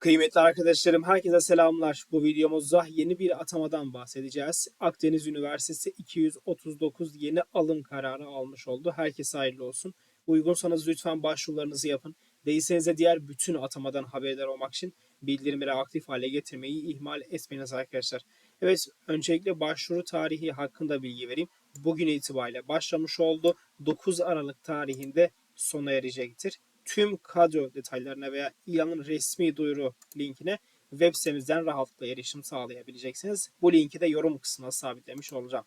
Kıymetli arkadaşlarım, herkese selamlar. Bu videomuzda yeni bir atamadan bahsedeceğiz. Akdeniz Üniversitesi 239 yeni alım kararı almış oldu. Herkese hayırlı olsun. Uygunsanız lütfen başvurularınızı yapın. Değilseniz de diğer bütün atamadan haberdar olmak için bildirimleri aktif hale getirmeyi ihmal etmeyiniz arkadaşlar. Evet, öncelikle başvuru tarihi hakkında bilgi vereyim. Bugün itibariyle başlamış oldu. 9 Aralık tarihinde sona erecektir tüm kadro detaylarına veya ilanın resmi duyuru linkine web sitemizden rahatlıkla erişim sağlayabileceksiniz. Bu linki de yorum kısmına sabitlemiş olacağım.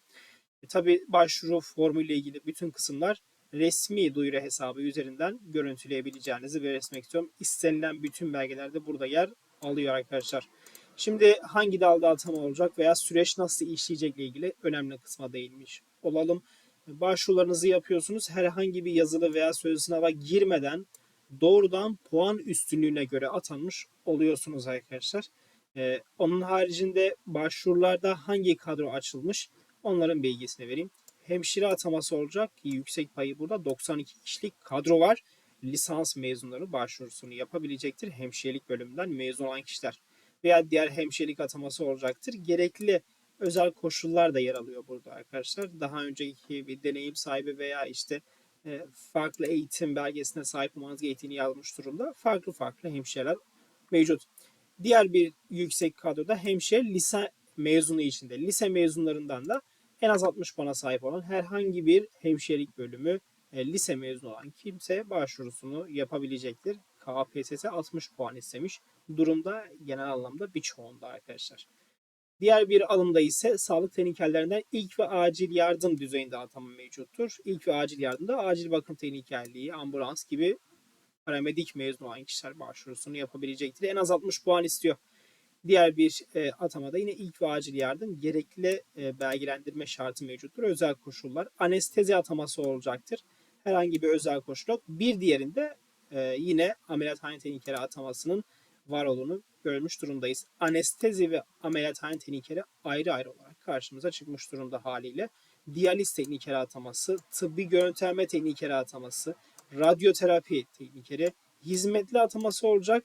E, tabii başvuru formuyla ilgili bütün kısımlar resmi duyuru hesabı üzerinden görüntüleyebileceğinizi belirtmek istiyorum. İstenilen bütün belgeler de burada yer alıyor arkadaşlar. Şimdi hangi dalda atama olacak veya süreç nasıl işleyecekle ilgili önemli kısma değinmiş olalım. Başvurularınızı yapıyorsunuz. Herhangi bir yazılı veya sözlü sınava girmeden doğrudan puan üstünlüğüne göre atanmış oluyorsunuz arkadaşlar. Ee, onun haricinde başvurularda hangi kadro açılmış onların bilgisini vereyim. Hemşire ataması olacak. Yüksek payı burada 92 kişilik kadro var. Lisans mezunları başvurusunu yapabilecektir. Hemşirelik bölümünden mezun olan kişiler veya diğer hemşirelik ataması olacaktır. Gerekli özel koşullar da yer alıyor burada arkadaşlar. Daha önceki bir deneyim sahibi veya işte farklı eğitim belgesine sahip olmanız gerektiğini yazmış durumda. Farklı farklı hemşireler mevcut. Diğer bir yüksek kadroda hemşire lise mezunu içinde. Lise mezunlarından da en az 60 puana sahip olan herhangi bir hemşirelik bölümü e, lise mezunu olan kimse başvurusunu yapabilecektir. KPSS 60 puan istemiş. Durumda genel anlamda birçoğunda arkadaşlar. Diğer bir alımda ise sağlık tehlikelerinden ilk ve acil yardım düzeyinde atama mevcuttur. İlk ve acil yardımda acil bakım tehlikelliği, ambulans gibi paramedik mezun olan kişiler başvurusunu yapabilecektir. En az 60 puan istiyor. Diğer bir e, atamada yine ilk ve acil yardım gerekli e, belgelendirme şartı mevcuttur. Özel koşullar. Anestezi ataması olacaktır. Herhangi bir özel koşul yok. Bir diğerinde e, yine ameliyathane tehlikeli atamasının var olduğunu görmüş durumdayız. Anestezi ve ameliyathane teknikeri ayrı ayrı olarak karşımıza çıkmış durumda haliyle. Diyaliz teknikeri ataması, tıbbi görüntüleme teknikeri ataması, radyoterapi teknikeri, hizmetli ataması olacak.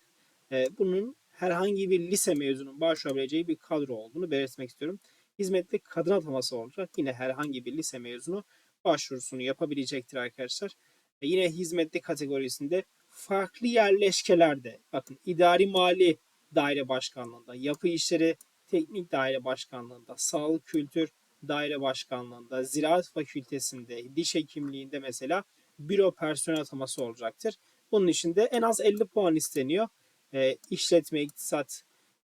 Ee, bunun herhangi bir lise mezunun başvurabileceği bir kadro olduğunu belirtmek istiyorum. Hizmetli kadın ataması olacak. Yine herhangi bir lise mezunu başvurusunu yapabilecektir arkadaşlar. E yine hizmetli kategorisinde farklı yerleşkelerde bakın idari mali daire başkanlığında, yapı işleri teknik daire başkanlığında, sağlık kültür daire başkanlığında, ziraat fakültesinde, diş hekimliğinde mesela büro personel ataması olacaktır. Bunun için de en az 50 puan isteniyor. E, işletme, iktisat,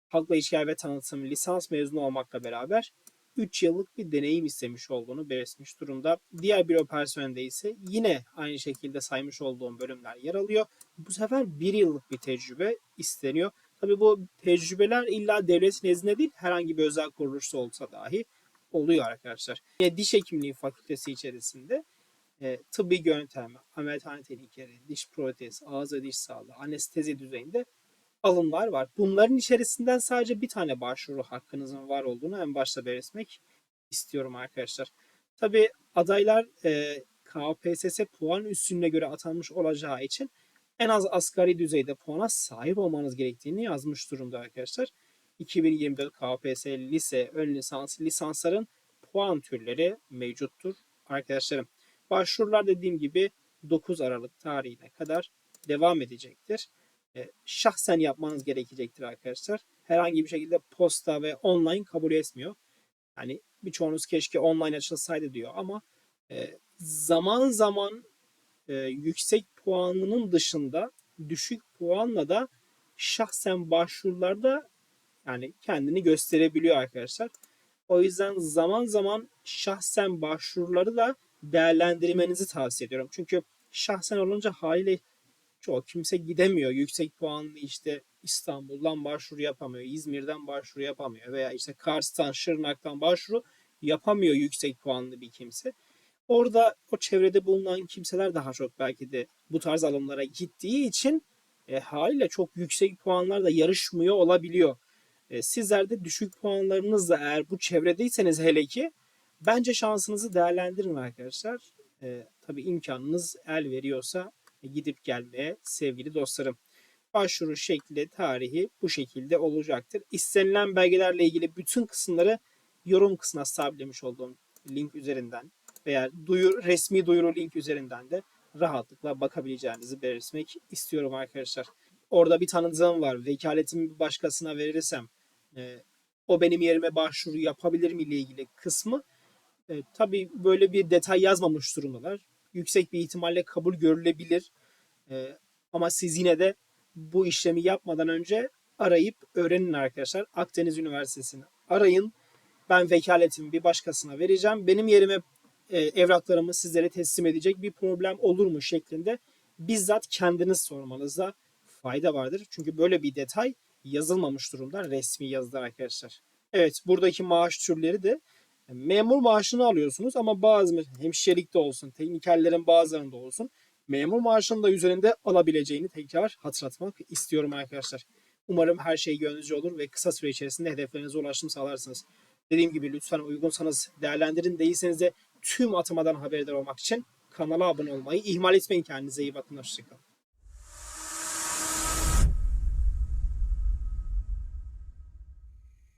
halkla ilişkiler ve tanıtım lisans mezunu olmakla beraber 3 yıllık bir deneyim istemiş olduğunu belirtmiş durumda. Diğer büro personelinde ise yine aynı şekilde saymış olduğum bölümler yer alıyor. Bu sefer 1 yıllık bir tecrübe isteniyor. Tabi bu tecrübeler illa devlet nezdinde değil herhangi bir özel kuruluşta olsa dahi oluyor arkadaşlar. Yine diş hekimliği fakültesi içerisinde e, tıbbi yöntem, ameliyathane tehlikeli, diş protez, ağız ve diş sağlığı, anestezi düzeyinde alımlar var. Bunların içerisinden sadece bir tane başvuru hakkınızın var olduğunu en başta belirtmek istiyorum arkadaşlar. Tabi adaylar e, KPSS puan üstünlüğüne göre atanmış olacağı için en az asgari düzeyde puana sahip olmanız gerektiğini yazmış durumda arkadaşlar. 2024 KPSS lise, ön lisans, lisansların puan türleri mevcuttur arkadaşlarım. Başvurular dediğim gibi 9 Aralık tarihine kadar devam edecektir. E, şahsen yapmanız gerekecektir arkadaşlar. Herhangi bir şekilde posta ve online kabul etmiyor. Yani birçoğunuz keşke online açılsaydı diyor ama e, zaman zaman e, yüksek puanının dışında düşük puanla da şahsen başvurularda yani kendini gösterebiliyor arkadaşlar. O yüzden zaman zaman şahsen başvuruları da değerlendirmenizi tavsiye ediyorum. Çünkü şahsen olunca haliyle çoğu kimse gidemiyor. Yüksek puanlı işte İstanbul'dan başvuru yapamıyor, İzmir'den başvuru yapamıyor veya işte Kars'tan, Şırnak'tan başvuru yapamıyor yüksek puanlı bir kimse. Orada o çevrede bulunan kimseler daha çok belki de bu tarz alımlara gittiği için e, haliyle çok yüksek puanlarla yarışmıyor olabiliyor. E, sizler de düşük puanlarınızla eğer bu çevredeyseniz hele ki bence şansınızı değerlendirin arkadaşlar. E, tabii imkanınız el veriyorsa e, gidip gelmeye sevgili dostlarım. Başvuru şekli, tarihi bu şekilde olacaktır. İstenilen belgelerle ilgili bütün kısımları yorum kısmına sabitlemiş olduğum link üzerinden veya duyur, resmi duyuru link üzerinden de rahatlıkla bakabileceğinizi belirtmek istiyorum arkadaşlar. Orada bir tanıdığım var. Vekaletimi bir başkasına verirsem e, o benim yerime başvuru yapabilir mi ile ilgili kısmı e, tabii böyle bir detay yazmamış durumdalar. Yüksek bir ihtimalle kabul görülebilir. E, ama siz yine de bu işlemi yapmadan önce arayıp öğrenin arkadaşlar. Akdeniz Üniversitesi'ni arayın. Ben vekaletimi bir başkasına vereceğim. Benim yerime e, evraklarımı sizlere teslim edecek bir problem olur mu şeklinde bizzat kendiniz sormanızda fayda vardır. Çünkü böyle bir detay yazılmamış durumda resmi yazıda arkadaşlar. Evet buradaki maaş türleri de memur maaşını alıyorsunuz ama bazı hemşirelikte olsun, teknikerlerin bazılarında olsun memur maaşının da üzerinde alabileceğini tekrar hatırlatmak istiyorum arkadaşlar. Umarım her şey gönlünüzce olur ve kısa süre içerisinde hedeflerinize ulaşım sağlarsınız. Dediğim gibi lütfen uygunsanız değerlendirin. Değilseniz de tüm atamadan haberdar olmak için kanala abone olmayı ihmal etmeyin. Kendinize iyi bakın. Hoşçakalın.